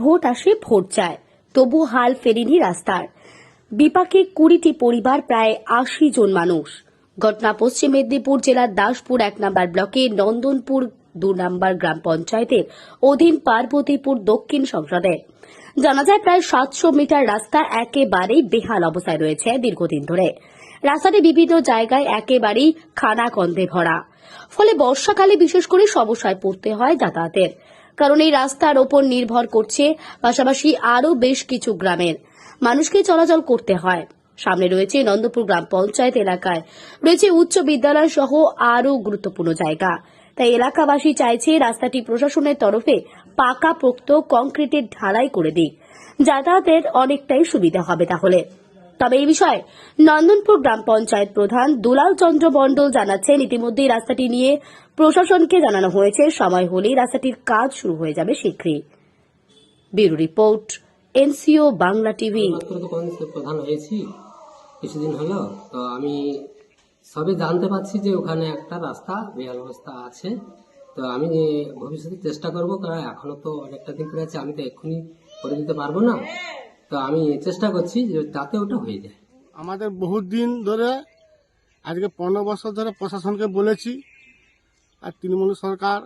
Vote আসে, vote যায়। তবু হাল ফেরেনি রাস্তার। বিপাকে কুড়িটি পরিবার, প্রায় আশি জন মানুষ। ঘটনা পশ্চিম মেদিনীপুর জেলার দাসপুর এক নম্বর ব্লকে নন্দনপুর দু নম্বর গ্রাম পঞ্চায়েতের অধীন পার্বতীপুর দক্ষিণ সংসদে জানা যায়, প্রায় সাতশো মিটার রাস্তা একেবারেই বেহাল অবস্থায় রয়েছে দীর্ঘদিন ধরে। রাস্তাটি বিভিন্ন জায়গায় একেবারেই খানা কন্দে ভরা। ফলে বর্ষাকালে বিশেষ করে সমস্যায় পড়তে হয় যাতায়াতের। কারণ এই রাস্তার ওপর নির্ভর করছে পাশাপাশি আরও বেশ কিছু গ্রামের। মানুষকে চলাচল করতে হয়। সামনে রয়েছে নন্দপুর গ্রাম পঞ্চায়েত এলাকায়। রয়েছে উচ্চ বিদ্যালয় সহ আরও গুরুত্বপূর্ণ জায়গা। তাই এলাকাবাসী চাইছে রাস্তাটি প্রশাসনের তরফে পাকাপোক্ত কংক্রিটের ঢালাই করে দিক। যাতায়াতের অনেকটাই সুবিধা হবে তাহলে। তবে এই বিষয়ে নন্দনপুর গ্রাম পঞ্চায়েত প্রধান দুলাল চন্দ্র মণ্ডল জানাচ্ছেন, ইতিমধ্যেই রাস্তাটি নিয়ে প্রশাসনকে জানানো হয়েছে। সময় হলেই রাস্তাটির কাজ শুরু হয়ে যাবে শীঘ্রই। Bureau report, NCO Bangla TV. প্রধান হয়েছি, কিছুদিন হলো। তো আমি সবে জানতে পারছি যে ওখানে একটা রাস্তা, বেহাল অবস্থা আছে। তো আমি ভবিষ্যতে চেষ্টা করব, কারণ এখনও তো অনেকটা দিন পরে আছে, আমি তো এক্ষুনি করে দিতে পারব না। তো আমি চেষ্টা করছি যে যাতে ওটা হয়ে যায়। আমাদের বহুত দিন ধরে, আজকে পনেরো বছর ধরে প্রশাসনকে বলেছি, আর তৃণমূল সরকার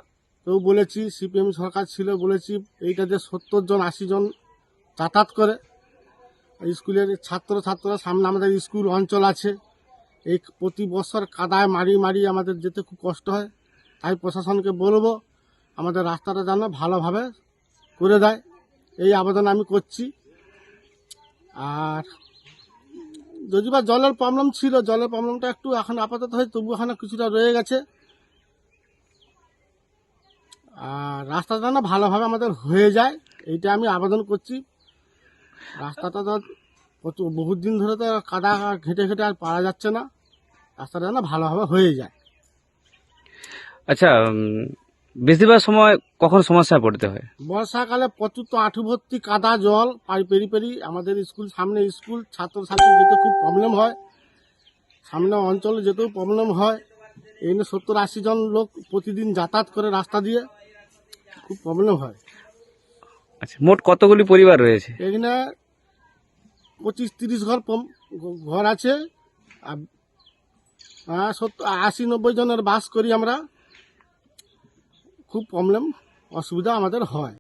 কেউ বলেছি, সিপিএম সরকার ছিল বলেছি এইটাতে সত্তর জন, আশি জন যাতায়াত করে স্কুলের ছাত্র ছাত্ররা সামনে আমাদের স্কুল অঞ্চল আছে, এই প্রতি বছর কাদায় মারি মারি আমাদের যেতে খুব কষ্ট হয়, তাই প্রশাসনকে বলব, আমাদের রাস্তাটা যেন ভালোভাবে করে দেয়। এই আবেদন আমি করছি। আর যদি বা জলের প্রবলেম ছিল, জলের প্রবলেমটা একটু এখন আপাতত হয় তবু এখানে কিছুটা রয়ে গেছে। আর রাস্তাটা না ভালোভাবে আমাদের হয়ে যায়, এইটা আমি আবেদন করছি। রাস্তাটা তো বহুত দিন ধরে তো কাদা ঘেটে ঘেটে আর পারা যাচ্ছে না, রাস্তাটা না ভালোভাবে হয়ে যায়। আচ্ছা বেশিরভাগ সময় কখন সমস্যায় পড়তে হয়? বর্ষাকালে প্রচুর তো আঁঠু ভর্তি কাদা জল পেরি পেরি। আমাদের স্কুল সামনে স্কুল ছাত্রছাত্রী যেতে খুব প্রবলেম হয়। সামনে অঞ্চলে যেতেও প্রবলেম হয়। এখানে সত্তর আশি জন লোক প্রতিদিন যাতায়াত করে রাস্তা দিয়ে। খুব প্রবলেম হয়। আচ্ছা মোট কতগুলি পরিবার রয়েছে? এখানে পঁচিশ তিরিশ ঘর ঘর আছে। আর সত্তর আশি নব্বই জনের বাস করি আমরা। খুব প্রবলেম অসুবিধা আমাদের হয়।